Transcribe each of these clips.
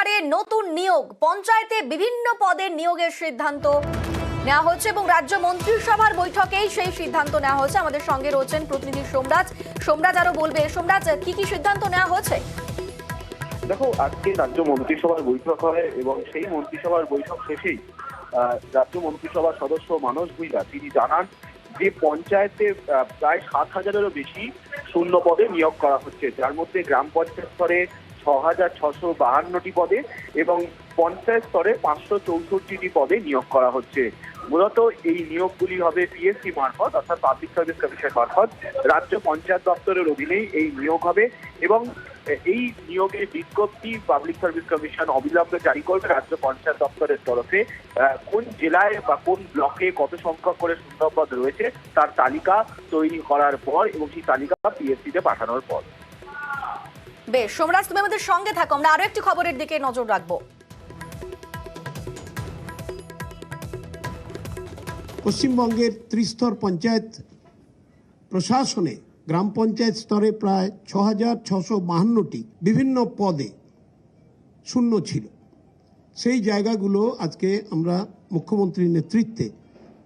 সরকারে নতুন নিয়োগ, পঞ্চায়েতে বিভিন্ন পদের নিয়োগের সিদ্ধান্ত নেওয়া হচ্ছে এবং রাজ্য মন্ত্রিসভার বৈঠকেই সেই সিদ্ধান্ত নেওয়া হচ্ছে আমাদের সঙ্গে রয়েছেন প্রতিনিধি সোমরাজ। সোমরাজ আরও বলবে, সোমরাজ, কি কি সিদ্ধান্ত নেওয়া হয়েছে? দেখো, আজকে রাজ্য মন্ত্রিসভার বৈঠক হয় এবং সেই মন্ত্রিসভার বৈঠক শেষেই রাজ্য মন্ত্রিসভার সদস্য মানস ভুইয়া তিনি জানান যে পঞ্চায়েতে প্রায় সাত হাজারেরও বেশি শূন্য পদে নিয়োগ করা হচ্ছে। যার মধ্যে গ্রাম পঞ্চায়েত স্তরে ছ হাজার ছশো বাহান্নটি পদে এবং পঞ্চায়েত স্তরে পাঁচশো চৌষট্টিটি পদে নিয়োগ করা হচ্ছে। মূলত এই নিয়োগগুলি হবে পিএসসি মারফত, অর্থাৎ পাবলিক সার্ভিস কমিশন মারফত। রাজ্য পঞ্চায়েত দপ্তরের অধীনেই এই নিয়োগ হবে এবং এই নিয়োগের বিজ্ঞপ্তি পাবলিক সার্ভিস কমিশন অবিলম্বে জারি করবে রাজ্য পঞ্চায়েত দপ্তরের তরফে। কোন জেলায় বা কোন ব্লকে কত সংখ্যক করে শূন্যপদ রয়েছে তার তালিকা তৈরি করার পর এবং সেই তালিকা পিএসসি তে পাঠানোর পর। বেশ, সোমরাজ, তুমি আমাদের সঙ্গে থাকো, আমরা আরও একটি খবরের দিকে নজর রাখব। পশ্চিমবঙ্গের ত্রিস্তর পঞ্চায়েত প্রশাসনে গ্রাম পঞ্চায়েত স্তরে প্রায় ছ হাজার ছশো বাহান্নটি বিভিন্ন পদে শূন্য ছিল। সেই জায়গাগুলো আজকে আমরা মুখ্যমন্ত্রীর নেতৃত্বে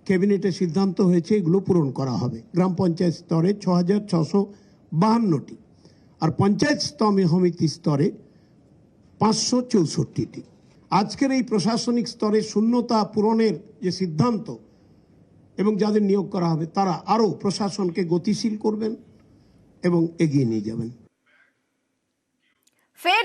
ক্যাবিনেটে সিদ্ধান্ত হয়েছে, এগুলো পূরণ করা হবে। গ্রাম পঞ্চায়েত স্তরে ছ হাজার ছশো বাহান্নটি। আর পঞ্চায়েত সমিতি স্তরে পাঁচশো চৌষট্টিটি। আজকের এই প্রশাসনিক স্তরে শূন্যতা পূরণের যে সিদ্ধান্ত এবং যাদের নিয়োগ করা হবে, তারা আরও প্রশাসনকে গতিশীল করবেন এবং এগিয়ে নিয়ে যাবেন। ফের